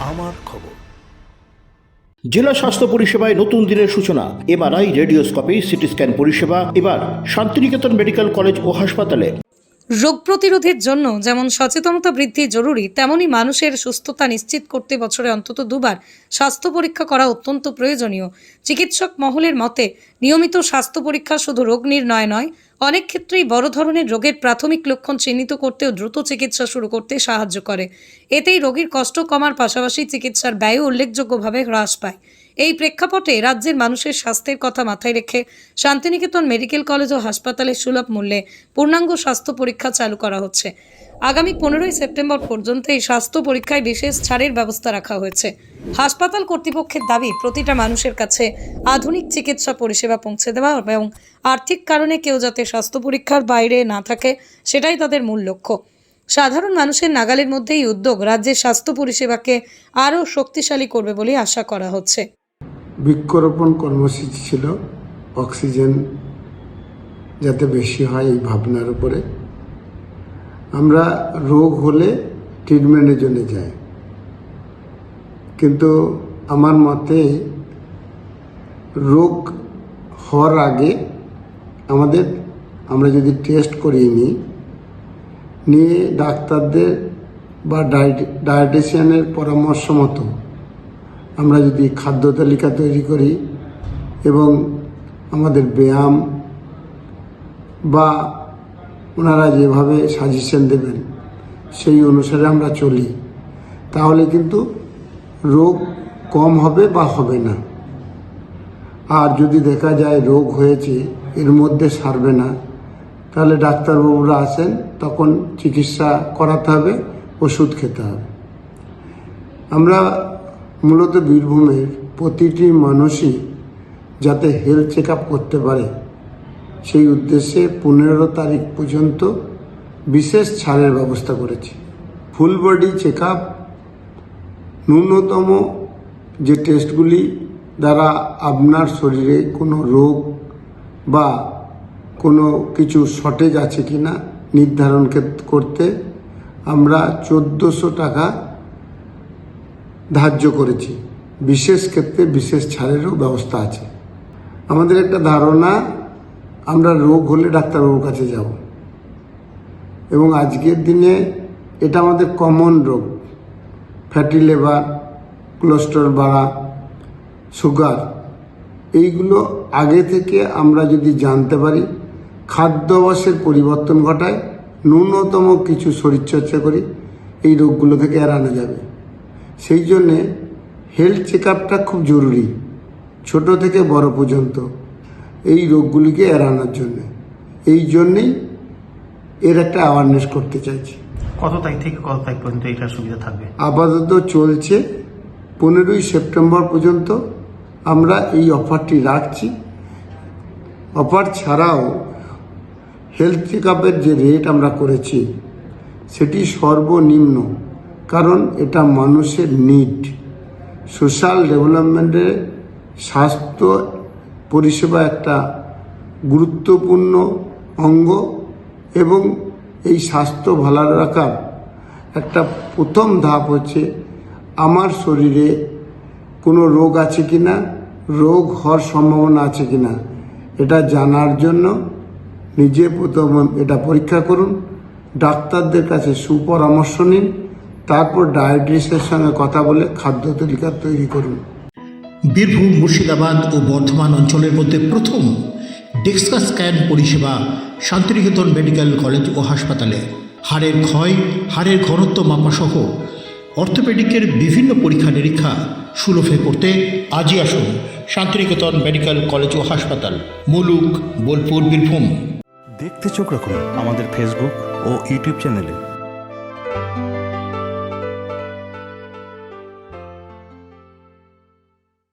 আমার খবর। জেলা স্বাস্থ্য পরিষেবায় নতুন দিনের সূচনা, এমআরআই, রেডিওস্কোপি সিটি স্ক্যান পরিষেবা, এবার শান্তিনিকেতন মেডিকেল কলেজ ও হাসপাতালে। রোগ প্রতিরোধের জন্য যেমন সচেতনতা বৃদ্ধি জরুরি তেমনি মানুষের সুস্থতা নিশ্চিত করতে বছরে অন্তত দুবার স্বাস্থ্য পরীক্ষা করা অত্যন্ত প্রয়োজনীয়। চিকিৎসক মহলের মতে, নিয়মিত স্বাস্থ্য পরীক্ষা শুধু রোগ নির্ণয় নয়, অনেক ক্ষেত্রেই বড় ধরনের রোগের প্রাথমিক লক্ষণ চিহ্নিত করতে ও দ্রুত চিকিৎসা শুরু করতে সাহায্য করে। এতেই রোগীর কষ্ট কমার পাশাপাশি চিকিৎসার ব্যয়ও উল্লেখযোগ্যভাবে হ্রাস পায়। এই প্রেক্ষাপটে রাজ্যের মানুষের স্বাস্থ্যের কথা মাথায় রেখে শান্তিনিকেতন মেডিকেল কলেজ ও হাসপাতালে সুলভ মূল্যে পূর্ণাঙ্গ স্বাস্থ্য পরীক্ষা চালু করা হচ্ছে। আগামী পনেরোই সেপ্টেম্বর পর্যন্ত এই স্বাস্থ্য পরীক্ষায় বিশেষ ছাড়ের ব্যবস্থা রাখা হয়েছে। হাসপাতাল কর্তৃপক্ষের দাবি, প্রতিটা মানুষের কাছে আধুনিক চিকিৎসা পরিষেবা পৌঁছে দেওয়া এবং আর্থিক কারণে কেউ যাতে স্বাস্থ্য পরীক্ষার বাইরে না থাকে, সেটাই তাদের মূল লক্ষ্য। সাধারণ মানুষের নাগালের মধ্যে এই উদ্যোগ রাজ্যের স্বাস্থ্য পরিষেবাকে আরও শক্তিশালী করবে বলে আশা করা হচ্ছে। বৃক্ষরোপণ কর্মসূচি ছিল, অক্সিজেন যাতে বেশি হয় এই ভাবনার উপরে। আমরা রোগ হলে ট্রিটমেন্টের জন্য যাই। কিন্তু আমার মতে রোগ হওয়ার আগে আমাদের, আমরা যদি টেস্ট করিয়ে নিই, নিয়ে ডাক্তারদের বা ডায়েটিশিয়ানের পরামর্শ মতো আমরা যদি খাদ্য তালিকা তৈরি করি এবং আমাদের ব্যায়াম বা ওনারা যেভাবে সাজেশন দেবেন, সেই অনুসারে আমরা চলি, তাহলে কিন্তু রোগ কম হবে বা হবে না। আর যদি দেখা যায় রোগ হয়েছে, এর মধ্যে সারবে না, তাহলে ডাক্তারবাবুরা আসেন, তখন চিকিৎসা করাতে হবে, ওষুধ খেতে হবে। আমরা মূলত বীরভূমের প্রতিটি মানুষই যাতে হেলথ চেক করতে পারে, সেই উদ্দেশ্যে পনেরো তারিখ পর্যন্ত বিশেষ ছাড়ের ব্যবস্থা করেছি। ফুল বডি চেক ন্যূনতম যে টেস্টগুলি দ্বারা আপনার শরীরে কোনো রোগ বা কোনো কিছু শর্টেজ আছে কি না নির্ধারণ করতে আমরা চোদ্দোশো টাকা ধার্য করেছি। বিশেষ ক্ষেত্রে বিশেষ ছাড়েরও ব্যবস্থা আছে। আমাদের একটা ধারণা, আমরা রোগ হলে ডাক্তারবাবুর কাছে যাব। এবং আজকের দিনে এটা আমাদের কমন রোগ। ফ্যাটি লিভার কোলেস্ট্রল বাড়া সুগার এইগুলো আগে থেকে আমরা যদি জানতে পারি, খাদ্যাভ্যাসের পরিবর্তন ঘটায় ন্যূনতম কিছু শরীরচর্চা করি, এই রোগগুলো থেকে এড়ানো যাবে। সেই জন্যে হেলথ চেক আপটা খুব জরুরি ছোট থেকে বড় পর্যন্ত এই রোগগুলিকে এড়ানোর জন্য। এই জন্যেই এর একটা অ্যাওয়ারনেস করতে চাইছি। কত তারিখ থেকে কত তারিখ পর্যন্ত এটার সুবিধা থাকবে? আপাতত চলছে পনেরোই সেপ্টেম্বর পর্যন্ত। আমরা এই অফারটি রাখছি। অফার ছাড়াও হেলথ চেক আপের যে রেট আমরা করেছি সেটি সর্বনিম্ন কারণ এটা মানুষের নিড সোশ্যাল ডেভেলপমেন্টে স্বাস্থ্য পরিষেবা একটা গুরুত্বপূর্ণ অঙ্গ এবং এই স্বাস্থ্য ভালো রাখার একটা প্রথম ধাপ হচ্ছে আমার শরীরে কোনো রোগ আছে কি না রোগ হওয়ার সম্ভাবনা আছে কি না এটা জানার জন্য নিজে প্রথম এটা পরীক্ষা করুন, ডাক্তারদের কাছে সুপরামর্শ নিন তারপর ডায়াবেটিসের সঙ্গে কথা বলে খাদ্য তালিকা তৈরি করুন। বীরভূম মুর্শিদাবাদ ও বর্ধমান অঞ্চলের মধ্যে প্রথম ডেক্সকা স্ক্যান পরিষেবা শান্তিনিকেতন মেডিকেল কলেজ ও হাসপাতালে। হাড়ের ক্ষয় হাড়ের ঘনত্ব মাপাসহ অর্থোপেডিকের বিভিন্ন পরীক্ষা নিরীক্ষা সুলভে করতে আজই আসুন শান্তিনিকেতন মেডিকেল কলেজ ও হাসপাতাল মুলুক বোলপুর বীরভূম। দেখতে চোখ রাখুন আমাদের ফেসবুক ও ইউটিউব চ্যানেলে